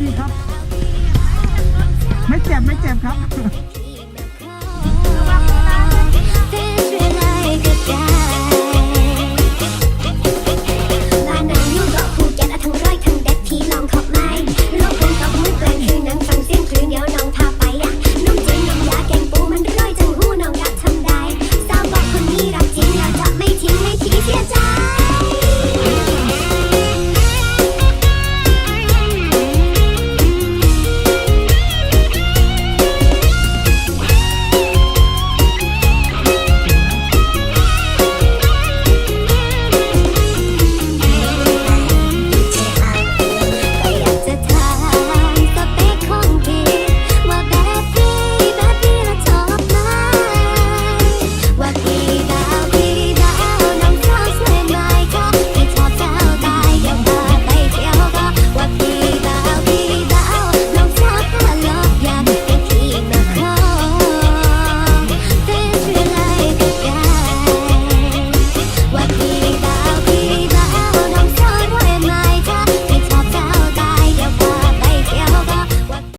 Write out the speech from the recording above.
พี่ครับ ไม่เจ็บไม่เจ็บครับ